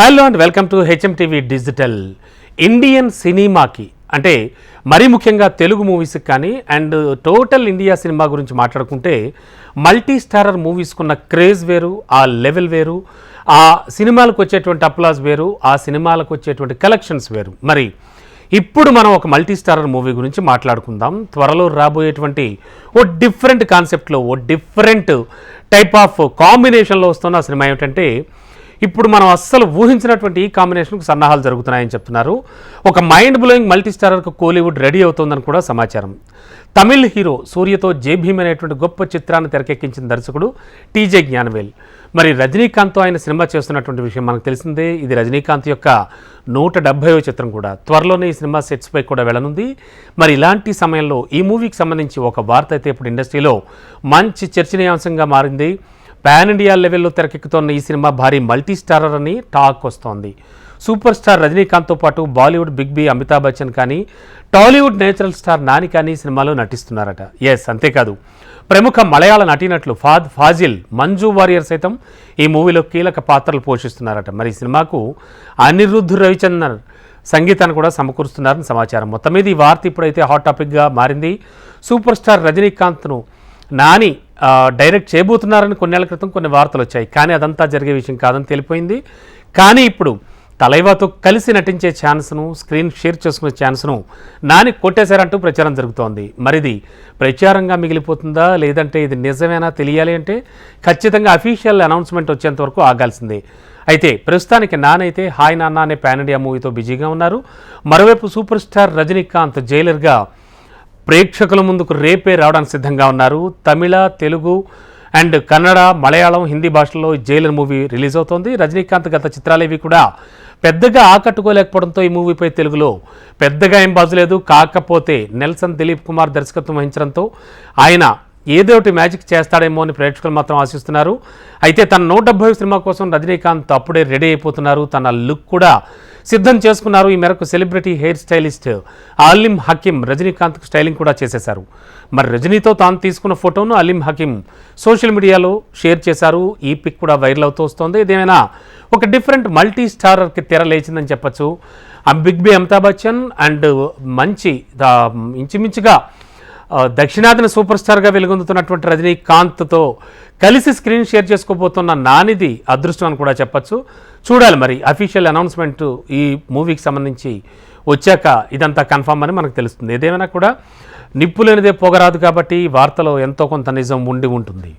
Hello and welcome to HM TV digital Indian సినిమాకి అంటే మరీ ముఖ్యంగా తెలుగు మూవీస్కి కానీ అండ్ టోటల్ ఇండియా సినిమా గురించి మాట్లాడుకుంటే మల్టీ స్టారర్ మూవీస్కున్న క్రేజ్ వేరు ఆ లెవెల్ వేరు ఆ సినిమాలకు వచ్చేటువంటి అప్లాజ్ వేరు ఆ సినిమాలకు వచ్చేటువంటి కలెక్షన్స్ వేరు. మరి ఇప్పుడు మనం ఒక మల్టీ స్టారర్ మూవీ గురించి మాట్లాడుకుందాం. త్వరలో రాబోయేటువంటి ఓ డిఫరెంట్ కాన్సెప్ట్లో ఓ డిఫరెంట్ టైప్ ఆఫ్ కాంబినేషన్లో వస్తున్న సినిమా ఏమిటంటే ఇప్పుడు మనం అస్సలు ఊహించినటువంటి ఈ కాంబినేషన్కు సన్నాహాలు జరుగుతున్నాయని చెప్తున్నారు. ఒక మైండ్ బ్లోయింగ్ మల్టీ స్టారర్కు కోలీవుడ్ రెడీ అవుతోందని కూడా సమాచారం. తమిళ్ హీరో సూర్యతో జేభీమ్ అనేటువంటి గొప్ప చిత్రాన్ని తెరకెక్కించిన దర్శకుడు టీజే జ్ఞానవేల్. మరి రజనీకాంత్తో ఆయన సినిమా చేస్తున్నటువంటి విషయం మనకు తెలిసిందే. ఇది రజనీకాంత్ యొక్క నూట డెబ్బైవ చిత్రం కూడా. త్వరలోనే ఈ సినిమా సెట్స్పై కూడా వెళ్ళనుంది. మరి ఇలాంటి సమయంలో ఈ మూవీకి సంబంధించి ఒక వార్త అయితే ఇప్పుడు ఇండస్ట్రీలో మంచి చర్చనీయాంశంగా మారింది. పాన్ ఇండియా లెవెల్లో తెరకెక్కుతోన్న ఈ సినిమా భారీ మల్టీ స్టారర్ అని టాక్ వస్తోంది. సూపర్ స్టార్ రజనీకాంత్తో పాటు బాలీవుడ్ బిగ్ బి అమితాబ్ బచ్చన్ కానీ టాలీవుడ్ నేచురల్ స్టార్ నాని కానీ సినిమాలో నటిస్తున్నారట. ఎస్ అంతేకాదు. ప్రముఖ మలయాళ నటీనట్లు ఫాద్ ఫాజిల్ మంజు వారియర్ సైతం ఈ మూవీలో కీలక పాత్రలు పోషిస్తున్నారట. మరి ఈ సినిమాకు అనిరుద్ధ్ రవిచందర్ సంగీతాన్ని కూడా సమకూరుస్తున్నారని సమాచారం. మొత్తం మీద ఈ వార్త ఇప్పుడైతే హాట్ టాపిక్గా మారింది. సూపర్ స్టార్ రజనీకాంత్ను నాని డైరెక్ట్ చేయబోతున్నారని కొన్నేళ్ళ క్రితం కొన్ని వార్తలు వచ్చాయి. కానీ అదంతా జరిగే విషయం కాదని తెలిపోయింది. కానీ ఇప్పుడు తలైవాతో కలిసి నటించే ఛాన్స్ను స్క్రీన్ షేర్ చేసుకునే ఛాన్స్ను నాని కొట్టేశారంటూ ప్రచారం జరుగుతోంది. మరిది ప్రచారంగా మిగిలిపోతుందా? లేదంటే ఇది నిజమేనా తెలియాలి అంటే ఖచ్చితంగా అఫీషియల్ అనౌన్స్మెంట్ వచ్చేంత వరకు ఆగాల్సిందే. అయితే ప్రస్తుతానికి నానైతే హాయ్ నాన్న అనే పాన్ ఇండియా మూవీతో బిజీగా ఉన్నారు. మరోవైపు సూపర్ స్టార్ రజనీకాంత్ జైలర్గా ప్రేక్షకుల ముందుకు రేపే రావడానికి సిద్ధంగా ఉన్నారు. తమిళ తెలుగు అండ్ కన్నడ మలయాళం హిందీ భాషల్లో జైలర్ మూవీ రిలీజ్ అవుతోంది. రజనీకాంత్ గత చిత్రాలేవి కూడా పెద్దగా ఆకట్టుకోలేకపోవడంతో ఈ మూవీపై తెలుగులో పెద్దగా ఏం బాజులేదు కాకపోతే నెల్సన్ దిలీప్ కుమార్ దర్శకత్వం వహించడంతో ఆయన ఏదో ఒకటి మ్యాజిక్ చేస్తాడేమో అని ప్రేక్షకులు మాత్రం ఆశిస్తున్నారు. అయితే తన నూట సినిమా కోసం రజనీకాంత్ అప్పుడే రెడీ అయిపోతున్నారు. తన లుక్ కూడా సిద్ధం చేసుకున్నారు ఈ మేరకు celebrity hair stylist Aalim Hakim రజనీకాంత్కు styling కూడా చేసేశారు. మరి రజనీతో తాను తీసుకున్న ఫోటోను అలీం హకీం సోషల్ మీడియాలో షేర్ చేశారు. ఈ పిక్ కూడా వైరల్ అవుతూ వస్తోంది. ఇదేమైనా ఒక డిఫరెంట్ మల్టీ స్టారర్కి తెర లేచిందని చెప్పొచ్చు. ఆ big B Amitabh Bachchan and మంచి ఇంచుమించుగా దక్షిణాదిన సూపర్ స్టార్గా వెలుగొందుతున్నటువంటి రజనీకాంత్తో కలిసి స్క్రీన్ షేర్ చేసుకోబోతున్న నానిది అదృష్టం అని కూడా చెప్పచ్చు. చూడాలి మరి అఫీషియల్ అనౌన్స్మెంట్ ఈ మూవీకి సంబంధించి వచ్చాక ఇదంతా కన్ఫామ్ అని మనకు తెలుస్తుంది. ఏదేమైనా కూడా నిప్పు లేనిదే పొగరాదు కాబట్టి ఈ వార్తలో ఎంతో కొంత నిజం ఉండి ఉంటుంది.